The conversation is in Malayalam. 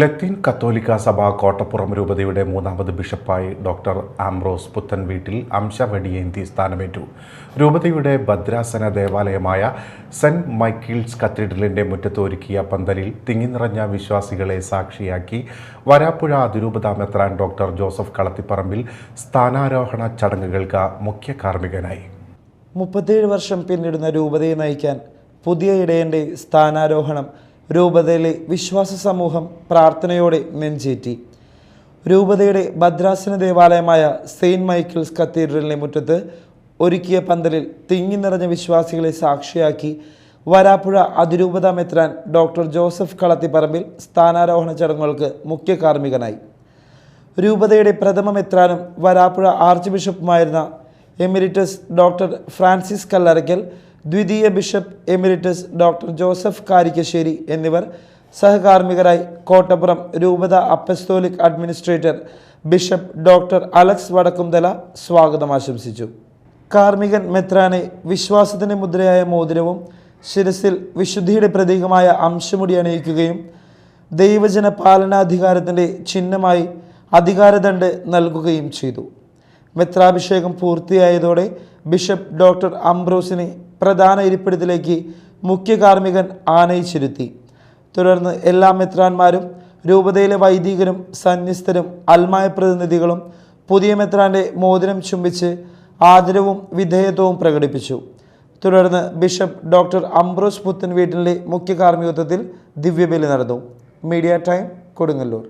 ലത്തീൻ കത്തോലിക്ക സഭ കോട്ടപ്പുറം രൂപതയുടെ മൂന്നാമത് ബിഷപ്പായി ഡോക്ടർ ആംബ്രോസ് പുത്തൻ വീട്ടിൽ അംശവടിയേന്തി സ്ഥാനമേറ്റു. രൂപതയുടെ ഭദ്രാസന ദേവാലയമായ സെന്റ് മൈക്കിൾസ് കത്തീഡ്രലിന്റെ മുറ്റത്ത് ഒരുക്കിയ പന്തലിൽ തിങ്ങിനിറഞ്ഞ വിശ്വാസികളെ സാക്ഷിയാക്കി വരാപ്പുഴ അതിരൂപത മെത്രാൻ ഡോക്ടർ ജോസഫ് കളത്തിപ്പറമ്പിൽ സ്ഥാനാരോഹണ ചടങ്ങുകൾക്ക് മുഖ്യ കാർമ്മികനായി. മുപ്പത്തേഴ് വർഷം പിന്നിടുന്ന രൂപതയെ നയിക്കാൻ പുതിയ ഇടയന്റെ സ്ഥാനാരോഹണം രൂപതയിലെ വിശ്വാസ സമൂഹം പ്രാർത്ഥനയോടെ നെഞ്ചേറ്റി. രൂപതയുടെ ഭദ്രാസന ദേവാലയമായ സെയിന്റ് മൈക്കിൾസ് കത്തീഡ്രലിനെ മുറ്റത്ത് ഒരുക്കിയ പന്തലിൽ തിങ്ങി നിറഞ്ഞ വിശ്വാസികളെ സാക്ഷിയാക്കി വരാപ്പുഴ അതിരൂപത മെത്രാൻ ഡോക്ടർ ജോസഫ് കളത്തിപ്പറമ്പിൽ സ്ഥാനാരോഹണ ചടങ്ങുകൾക്ക് മുഖ്യ കാർമ്മികനായി. രൂപതയുടെ പ്രഥമ മെത്രാനും വരാപ്പുഴ ആർച്ച് ബിഷപ്പുമായിരുന്ന എമിരിറ്റസ് ഡോക്ടർ ഫ്രാൻസിസ് കല്ലറയ്ക്കൽ ദ്വിതീയ bishop emeritus doctor Joseph Karikkassery എന്നിവർ സഹകാർമ്മികരായി കോട്ടപ്പുറം രൂപത apostolic administrator bishop doctor Alex Vadakkumthala സ്വാഗതം ആശംസിച്ചു. കാർമ്മികൻ മെത്രാനെ വിശ്വാസത്തിന്റെ മുദ്രയായ മോതിരവും ശിരസിൽ വിശുദ്ധിയുടെ പ്രതീകമായ അംശമുടി അണിയിക്കുകയും ദൈവജന പാലനാധികാരത്തിന്റെ ചിഹ്നമായി അധികാരദണ്ഡ് നൽകുകയും ചെയ്തു. മെത്രാഭിഷേകം പൂർത്തിയായതോടെ ബിഷപ്പ് ഡോക്ടർ അംബ്രോസിനെ പ്രധാന ഇരിപ്പിടത്തിലേക്ക് മുഖ്യ കാർമ്മികൻ ആനയിച്ചിരുത്തി തുടർന്ന് എല്ലാ മെത്രാന്മാരും രൂപതയിലെ വൈദികരും സന്യസ്തരും അൽമായ പ്രതിനിധികളും പുതിയ മെത്രാന്റെ മോതിരം ചുംബിച്ച് ആദരവും വിധേയത്വവും പ്രകടിപ്പിച്ചു. തുടർന്ന് ബിഷപ്പ് ഡോക്ടർ അംബ്രോസ് പുത്തൻ വീട്ടിലെ മുഖ്യ കാർമ്മികത്വത്തിൽ ദിവ്യബലി നടന്നു. Media time Kodungallur.